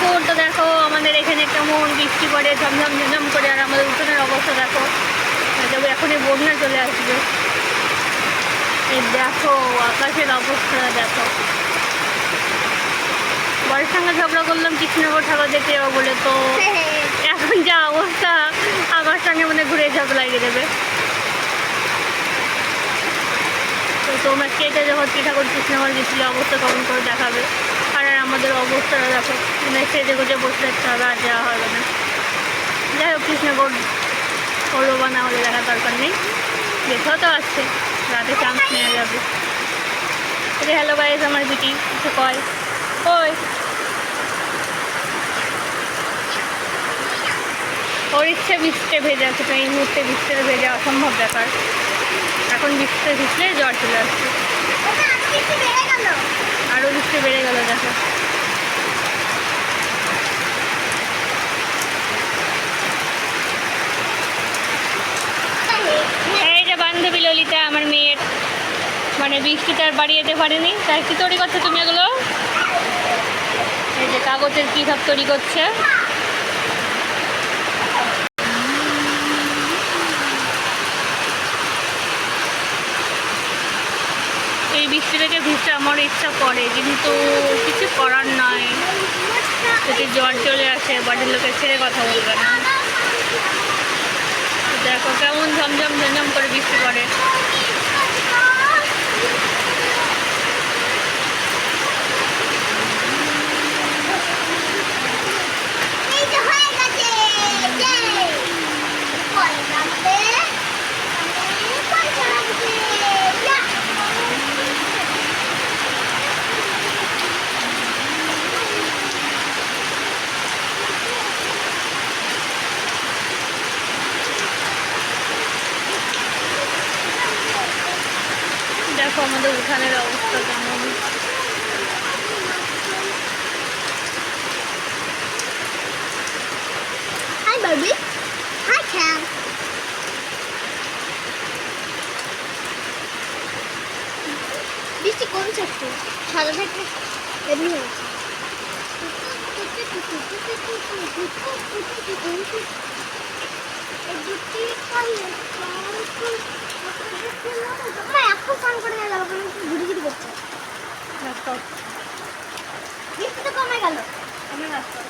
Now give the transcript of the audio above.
তো দেখো, আমাদের এখানে কেমন বৃষ্টি পড়ে, ঝমঝম ঝমঝম করে, আর আমাদের উঠোনের অবস্থা দেখো। যাব এখনই বন্যা চলে আসবে। এই দেখো, আকাশের অবস্থা দেখো। বরের সঙ্গে ঝগড়া করলাম, কৃষ্ণনগর ঠাকুর দেখতে যাব বলে তো। এখন যা অবস্থা, আমার সঙ্গে মানে ঘুরে ঝগড়া লাগিয়ে দেবে। তো তোমরা কেটে যখন ঠাকুর কৃষ্ণনগর গেছিলে, অবস্থা কখন করে দেখাবে। আমাদের অবস্থাটা দেখো মানে সেজে গুজে বসে থাকতে হবে আর যাওয়া হবে না। যাই হোক কৃষ্ণনগর হলো বা না হলে দেখার দরকার নেই। দেখেও তো আসছে রাতে চান্স নেওয়া যাবে। এটা হ্যালো গাইজ আমার বিটি কিছু কয়? ওই ওর ইচ্ছে বৃষ্টিতে ভেজে আছে তো এই মুহূর্তে বৃষ্টিতে ভেজে অসম্ভব ব্যাপার। এখন বৃষ্টিতে ভিজলে জ্বর চলে আসছে। আরও বৃষ্টি বেড়ে গেল দেখো এই যে বান্ধবী ললিতা আমার মেয়ের মানে বৃষ্টিটা আর বাড়ি যেতে পারেনি। তাই কি তৈরি করছ তুমি এগুলো? এই যে কাগজের কী সব তৈরি করছে। এই বৃষ্টি থেকে ভিজতে আমার ইচ্ছা করে, কিন্তু কিছু করার নয় যদি জ্বর চলে আসে, বাড়ির লোকের ছেড়ে কথা বলবে না। দেখো কেমন ঝমঝম ঝমঝম করে বৃষ্টি পড়ে। দেখো আমাদের উঠানের অবস্থা কেমন Hi, baby. Hi, Cam. বৃষ্টি কমছে একটু সাদা থেকে এমনি হয়েছে regalo. Dame.